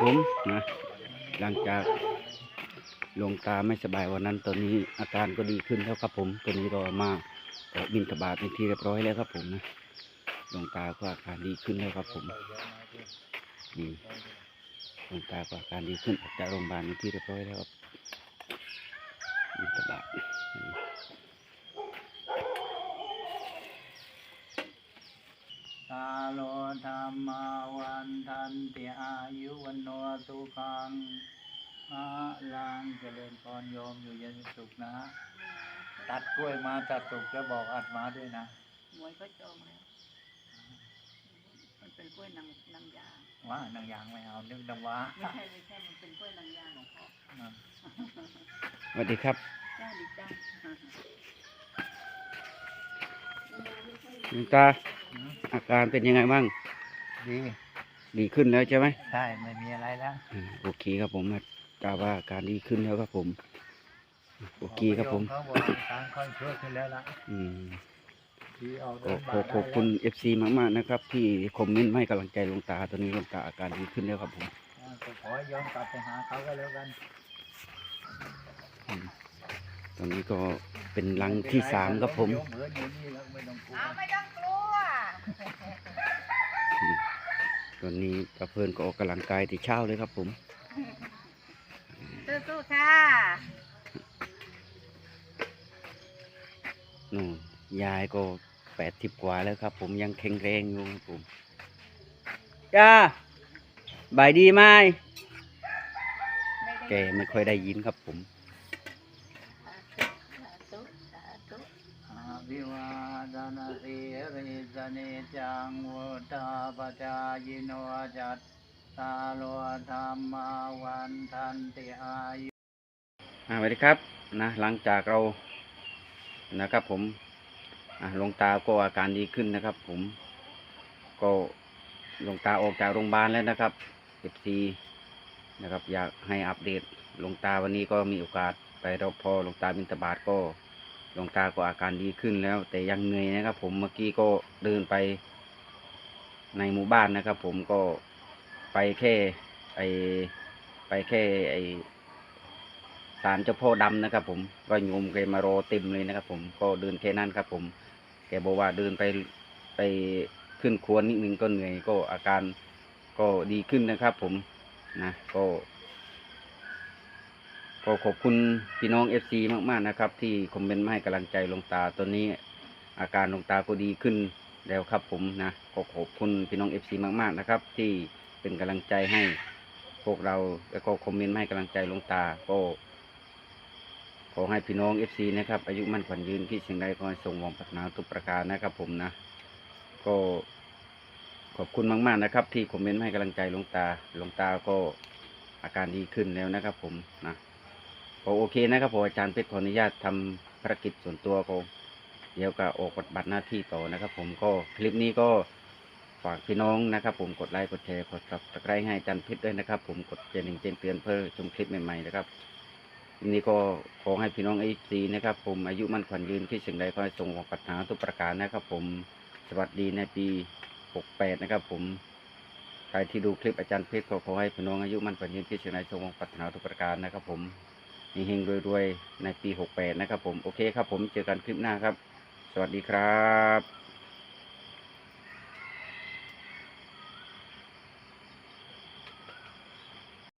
ผมนะหลังจากลงตาไม่สบายวันนั้น ตอนนี้อาการก็ดีขึ้นแล้วครับผมตอนนี้ก็มาออกบินทบาทเป็นที่เรียบร้อยแล้วครับผมนะลงตาก็อาการดีขึ้นแล้วครับผมนี่ลงตาก็อาการดีขึ้นออกจากโรงพยาบาลเป็นที่เรียบร้อยแล้วครับบินทบาทนี่ กาโลธรรมาวันทันติอายุ วันโนสุขังอาลังเจริญพรโยมอยู่เย็นสุขนะ ตัดกล้วยมาตัดสุกแล้วบอกอัดมาด้วยนะหวยก็จองแล้วมันเป็นกล้วยนางนางยางว่านางยางไม่เอานึกนางว้าไม่ใช่ไม่ใช่มันเป็นกล้วยนางยางของพ่อสวัสดีครับจ้าดีจ้าหลวงตาอาการเป็นยังไงบ้างดี ดีขึ้นแล้วใช่ไหมใช่ไม่มีอะไรแล้วอ่าโอเคครับผมนะกล่าวว่าอาการดีขึ้นแล้วครับผม โอเคครับผม เขาบอกทางค่อยช่วยขึ้นแล้วล่ะอืมดีออกก็เดินขบาอทขอบคุณเอฟซีมากๆนะครับ ที่คอมเมนต์ให้กำลังใจหลวงตาตอนนี้หลวงตาอาการดีขึ้นแล้วครับผมอ่าก็ขอให้ย้อนกลับไปหาเขาก็แล้วกันอืมตอนนี้ก็เป็นลังที่สามครับผมโยเหมือนอยู่นี่แล้วไม่ต้องกลัวไม่ต้องกลัว ตอนนี้ประเพื่อนก็ออกกำลังกายแต่เช้าเลยครับผมสู้ๆค่ะนู่นยายก็แปดสิบกว่าแล้วครับ ผมยังแข็งแรงอยู่ครับผมจ้าบายดีไหมแกไม่ค่อยได้ยินครับผม อาภิวาทนา สีริสเนจังวุฒาปจายโนจัตตาโลธรรมาวันทันติอายุสวัสดีครับนะหลังจากเรานะครับผมอ่าหลวงตาก็อาการดีขึ้นนะครับ ผมก็หลวงตาออกจากโรงพยาบาลแล้วนะครับเอฟซีนะครับ อยากให้อัปเดตหลวงตาวันนี้ก็มีโอกาสไปรอพอหลวงตาบิณฑบาตก็ ลวงตาก็อาการดีขึ้นแล้ว แต่ยังเหนื่อยนะครับ ผมเมื่อกี้ก็เดินไป ในหมู่บ้านนะครับ ผมก็ไปแค่ไอไปแค่ไอศาลเจ้าพ่อดำนะครับ ผมก็โยมแกมารอเต็มเลยนะครับ ผมก็เดินแค่นั้นครับ ผมแกบอกว่าเดินไปไปขึ้นควรนิดนึงก็เหนื่อยก็อาการก็ดีขึ้นนะครับ ผมนะก็ ก็ขอบคุณพี่น้องเอฟซีมากๆนะครับ ที่คอมเมนต์มาให้กำลังใจลงตาตอนนี้อาการลงตาก็ดีขึ้นแล้วครับผมนะก็ขอบคุณพี่น้องเอฟซีมากๆนะครับ ที่เป็นกำลังใจให้พวกเราแล้วก็คอมเมนต์มาให้กำลังใจลงตาก็ขอให้พี่น้องเอฟซีนะครับ อายุมั่นขวัญยืนที่สิ่งใดขอให้สมหวังปรารถนาทุกประการนะครับผมนะ ก็ขอบคุณมาก ๆ นะครับ ที่คอมเมนต์ให้กำลังใจลงตาลงตาก็อาการดีขึ้นแล้วนะครับผมนะ ก็โอเคนะครับผมอาจารย์เพชรขออนุญาตทำภารกิจส่วนตัวก็เดี๋ยวก็ออกปฏิบัติหน้าที่ต่อนะครับ ผมก็คลิปนี้ก็ฝากพี่น้องนะครับ ผมกดไลค์กดแชร์กดซับสไครต์ให้อาจารย์เพชรด้วยนะครับ ผมกดกระดิ่งแจ้งเตือนเพื่อชมคลิปใหม่ๆนะครับทีนี้ก็ขอให้พี่น้องไอซีนะครับ ผมอายุมั่นขวัญยืนที่สิ่งใดขอให้สมหวังปรารถนาทุกประการนะครับ ผมสวัสดีในปี 68 นะครับ ผมใครที่ดูคลิปอาจารย์เพชรก็ขอให้พี่น้องอายุมั่นขวัญยืนที่สิ่งใดสมหวังปรารถนาทุกประการนะครับ ผม เฮงรวยๆ ในปี 68 นะครับผม โอเคครับผม เจอกันคลิปหน้าครับ สวัสดีครับ